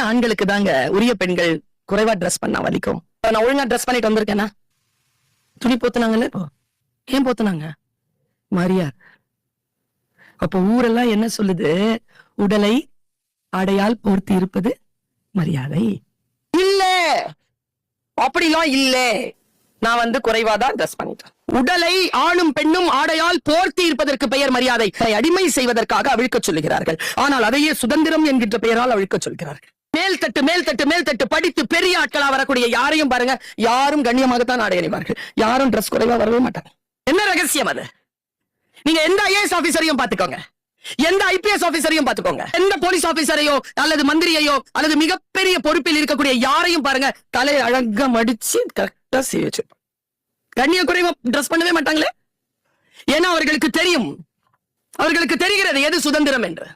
ஆண்களுக்கு தாங்க உரிய பெண்கள் குறைவா ட்ரெஸ் பண்ணா வலிக்கும். நான் ஒழுங்கா ட்ரெஸ் பண்ணிட்டு வந்திருக்கேனா? துணி போத்துனாங்கல்ல இப்போ ஏன் போத்துனாங்க? மாரியார் அப்ப ஊரெல்லாம் என்ன சொல்லுது? உடலை ஆடையால் போர்த்தி இருப்பது மரியாதை. இல்ல! அப்படிலாம் இல்ல! நான் வந்து குறைவாதான் ட்ரெஸ் பண்ணிட்டேன். உடலை ஆணும் பெண்ணும் ஆடையால் போர்த்தி இருப்பதற்கு பெயர் மரியாதை. அடிமை செய்வதற்காக அவிழ்க்கச் சொல்லுகிறார்கள். ஆனால் அதையே சுதந்திரம் என்கின்ற பெயரால் அவிழ்க்கச் சொல்கிறார்கள். மேல் தட்டு மேல் தட்டு மேல் தட்டு படித்து பெரிய ஆட்களா வரக்கூடிய யாரையும் பாருங்க. யாரும் கண்ணியமாகத்தான் ஆடை அணிவார்கள். யாரும் ட்ரெஸ் குறைவா வரவே மாட்டாங்க. என்ன ரகசியம் அது? நீங்க எந்த ஐஏஎஸ் ஆபீசரையும் பாத்துக்கோங்க எந்த ஐபிஎஸ் ஆபீசரையும் பாத்துக்கோங்க எந்த போலீஸ் ஆபீசரையோ அல்லது மந்திரியையோ அல்லது மிகப்பெரிய பொறுப்பில் இருக்கக்கூடிய யாரையும் பாருங்க. தலையை அழகா மடிச்சு கரெக்டா செய்ய வச்சிருப்பாங்க. கண்ணிய குறைவா ட்ரெஸ் பண்ணவே மாட்டாங்களே? ஏன்னா அவர்களுக்கு தெரியும். அவர்களுக்கு தெரிகிறது எது சுதந்திரம் என்று.